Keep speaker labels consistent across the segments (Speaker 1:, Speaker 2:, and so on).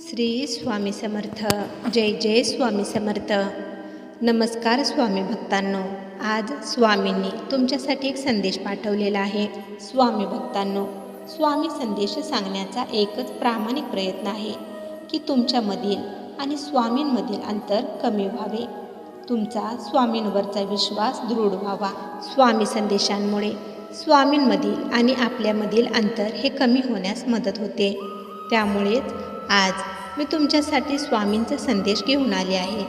Speaker 1: श्री स्वामी समर्थ. जय जय स्वामी समर्थ. नमस्कार स्वामी भक्तांनो. आज स्वामींनी तुमच्यासाठी एक संदेश पाठवलेला आहे. स्वामी भक्तांनो स्वामी संदेश सांगण्याचा एकच प्रामाणिक प्रयत्न आहे की तुमच्यामधील आणि स्वामींमधील अंतर कमी व्हावे. तुमचा स्वामींवरचा विश्वास दृढ व्हावा स्वामी संदेशांमुळे. स्वामींमधील आणि आपल्यामधील अंतर हे कमी होण्यास मदत होते. त्यामुळेच आज मी तुमच्यासाठी स्वामींचा संदेश घेऊन आले आहे.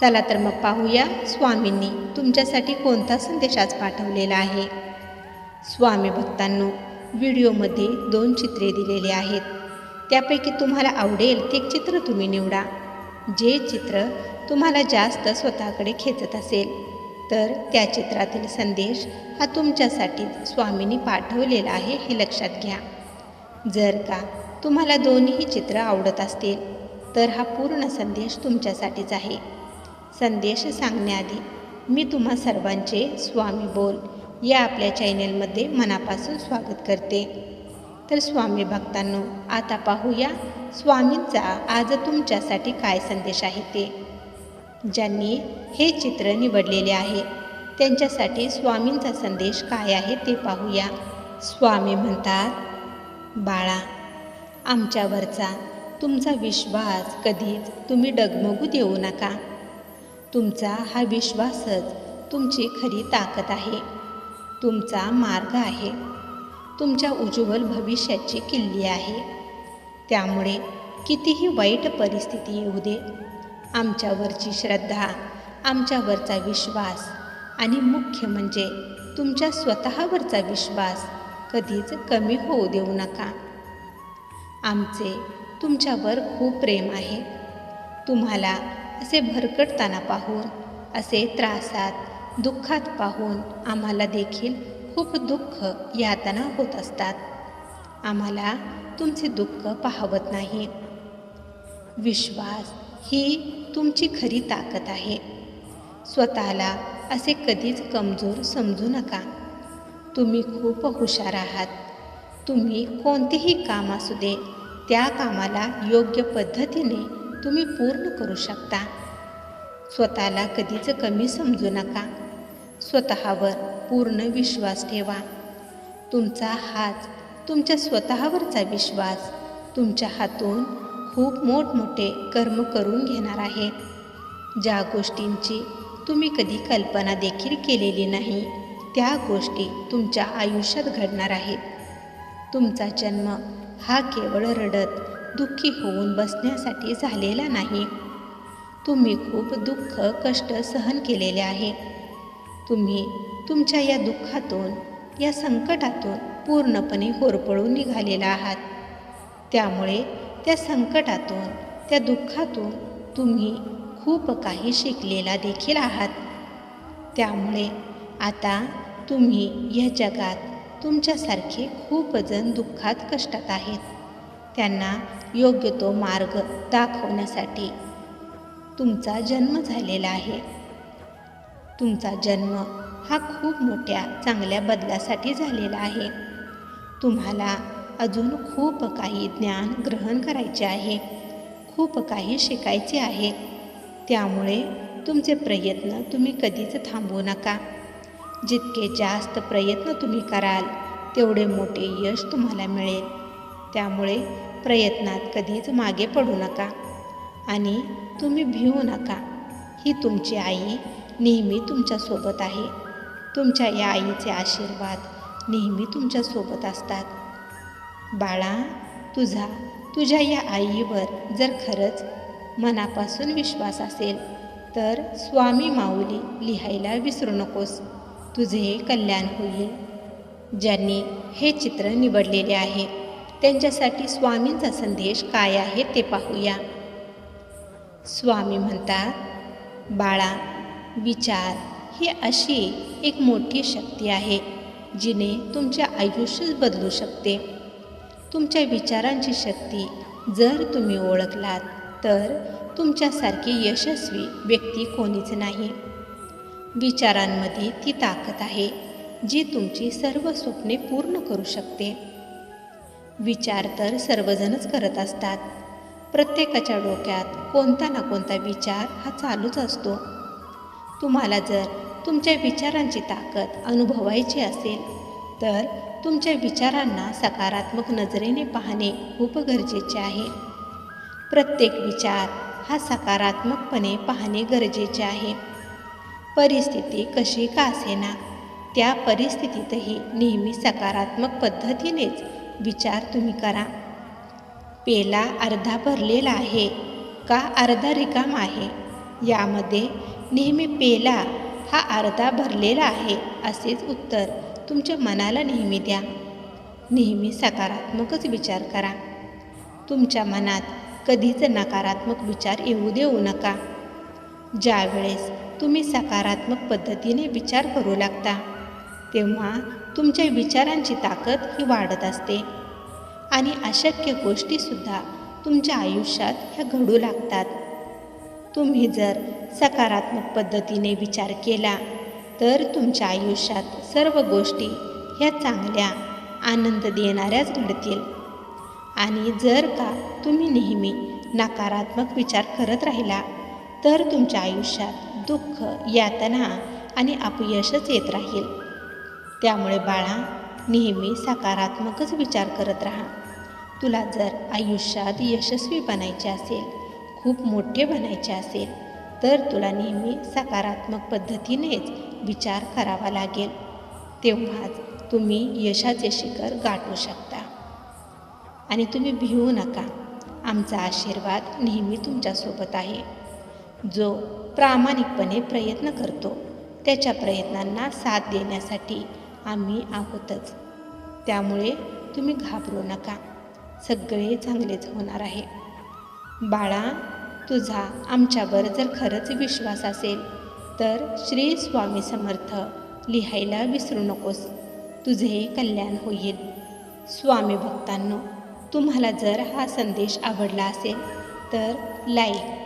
Speaker 1: चला तर मग पाहूया स्वामींनी तुमच्यासाठी कोणता संदेश आज पाठवलेला आहे. स्वामी भक्तांनो व्हिडिओमध्ये दोन चित्रे दिलेली आहेत. त्यापैकी तुम्हाला आवडेल ते एक चित्र तुम्ही निवडा. जे चित्र तुम्हाला जास्त स्वतःकडे खेचत असेल तर त्या चित्रातील संदेश हा तुमच्यासाठी स्वामींनी पाठवलेला आहे हे लक्षात घ्या. जर का तुम्हाला दोन्ही चित्र आवडत असतील तर हा पूर्ण संदेश तुमच्यासाठीच आहे. संदेश सांगण्याआधी मी तुम्हा सर्वांचे स्वामी बोल या आपल्या चॅनेलमध्ये मनापासून स्वागत करते. तर स्वामी भक्तांनो आता पाहूया स्वामींचा आज तुमच्यासाठी काय संदेश आहे ते. ज्यांनी हे चित्र निवडलेले आहे त्यांच्यासाठी स्वामींचा संदेश काय आहे ते पाहूया. स्वामी म्हणतात बाळा आमच्यावरचा तुमचा विश्वास कधीच तुम्ही डगमगू देऊ नका. तुमचा हा विश्वासच तुमची खरी ताकद आहे. तुमचा मार्ग आहे. तुमच्या उज्ज्वल भविष्याची किल्ली आहे. त्यामुळे कितीही वाईट परिस्थिती येऊ दे आमच्यावरची श्रद्धा आमच्यावरचा विश्वास आणि मुख्य म्हणजे तुमच्या स्वतःवरचा विश्वास कधीच कमी होऊ देऊ नका. आमचे तुमच्यावर खूप प्रेम आहे. तुम्हाला असे भरकटताना पाहून असे त्रासात दुःखात पाहून आम्हाला देखील खूप दुःख यातना होत असतात. आम्हाला तुमचे दुःख पाहवत नाही. विश्वास ही तुमची खरी ताकद आहे. स्वतःला असे कधीच कमजोर समजू नका. तुम्ही खूप हुशार आहात. तुम्ही कोणतेही काम असू दे त्या कामाला योग्य पद्धतीने तुम्ही पूर्ण करू शकता. स्वतःला कधीच कमी समजू नका. स्वतःवर पूर्ण विश्वास ठेवा. तुमचा हाच तुमच्या स्वतःवरचा विश्वास तुमच्या हातून खूप मोठमोठे कर्म करून घेणार आहे. ज्या गोष्टींची तुम्ही कधी कल्पना देखील केलेली नाही त्या गोष्टी तुमच्या आयुष्यात घडणार आहेत. तुमचा जन्म हा केवळ रडत दुःखी होऊन बसण्यासाठी झालेला नाही. तुम्ही खूप दुःख कष्ट सहन केलेले आहे. तुम्ही तुमच्या या दुःखातून या संकटातून पूर्णपणे होरपळून निघालेला आहात. त्यामुळे त्या संकटातून त्या दुःखातून तुम्ही खूप काही शिकलेला देखील आहात. त्यामुळे आता तुम्ही या जगात तुमच्यासारखे खूप जण दुःखात कष्टात आहेत. त्यांना योग्य तो मार्ग दाखवण्यासाठी तुमचा जन्म झालेला आहे. तुमचा जन्म हा खूप मोठ्या चांगल्या बदलासाठी झालेला आहे. तुम्हाला अजून खूप काही ज्ञान ग्रहण करायचे आहे. खूप काही शिकायचे आहे. त्यामुळे तुमचे प्रयत्न तुम्ही कधीच थांबवू नका. जितके जास्त प्रयत्न तुम्ही कराल तेवढे मोठे यश तुम्हाला मिळेल. त्यामुळे प्रयत्नात कधीच मागे पडू नका. आणि तुम्ही भिवू नका. ही तुमची आई नेहमी तुमच्यासोबत आहे. तुमच्या या आईचे आशीर्वाद नेहमी तुमच्यासोबत असतात. बाळा तुझा तुझ्या या आईवर जर खरंच मनापासून विश्वास असेल तर स्वामी माऊली लिहायला विसरू नकोस. तुझे कल्याण होईल. ज्यांनी हे चित्र निवडलेले आहे त्यांच्यासाठी स्वामींचा संदेश काय आहे ते पाहूया. स्वामी म्हणतात बाळा विचार ही अशी एक मोठी शक्ती आहे जिने तुमचे आयुष्यच बदलू शकते. तुमच्या विचारांची शक्ती जर तुम्ही ओळखलात तर तुमच्यासारखी यशस्वी व्यक्ती कोणीच नाही. विचारांमध्ये ती ताकद आहे जी तुमची सर्व स्वप्ने पूर्ण करू शकते. विचार तर सर्वजणच करत असतात. प्रत्येकाच्या डोक्यात कोणता ना कोणता विचार हा चालूच असतो. तुम्हाला जर तुमच्या विचारांची ताकद अनुभवायची असेल तर तुमच्या विचारांना सकारात्मक नजरेने पाहणे खूप गरजेचे आहे. प्रत्येक विचार हा सकारात्मकपणे पाहणे गरजेचे आहे. परिस्थिती कशी का असेना? त्या परिस्थितीतही नेहमी सकारात्मक पद्धतीनेच विचार तुम्ही करा. पेला अर्धा भरलेला आहे का अर्धा रिकाम आहे? यामध्ये नेहमी पेला हा अर्धा भरलेला आहे असेच उत्तर तुमच्या मनाला नेहमी द्या. नेहमी सकारात्मकच विचार करा. तुमच्या मनात कधीच नकारात्मक विचार येऊ देऊ नका. ज्यावेळेस तुम्ही सकारात्मक पद्धतीने विचार करू लागता. तेव्हा तुमच्या विचारांची ताकद ही वाढत असते. आणि अशक्य गोष्टीसुद्धा तुमच्या आयुष्यात ह्या घडू लागतात. तुम्ही जर सकारात्मक पद्धतीने विचार केला तर तुमच्या आयुष्यात सर्व गोष्टी ह्या चांगल्या आनंद देणाऱ्याच घडतील. आणि जर का तुम्ही नेहमी नकारात्मक विचार करत राहिला तर तुमच्या आयुष्यात दुःख यातना आणि अपयशच येत राहील. त्यामुळे बाळा नेहमी सकारात्मकच विचार करत राहा. तुला जर आयुष्यात यशस्वी बनायचे असेल खूप मोठे बनायचे असेल तर तुला नेहमी सकारात्मक पद्धतीनेच विचार करावा लागेल. तेव्हाच तुम्ही यशाचे शिखर गाठू शकता. आणि तुम्ही भिवू नका. आमचा आशीर्वाद नेहमी तुमच्यासोबत आहे. जो प्रामाणिकपणे प्रयत्न करतो. त्याच्या प्रयत्नांना साथ देण्यासाठी आम्ही आहोतच. त्यामुळे तुम्ही घाबरू नका. सगळे चांगलेच होणार आहे. बाळा तुझा आमच्यावर जर खरंच विश्वास असेल तर श्री स्वामी समर्थ लिहायला विसरू नकोस. तुझे कल्याण होईल. स्वामी भक्तांनो तुम्हाला जर हा संदेश आवडला असेल तर लाईक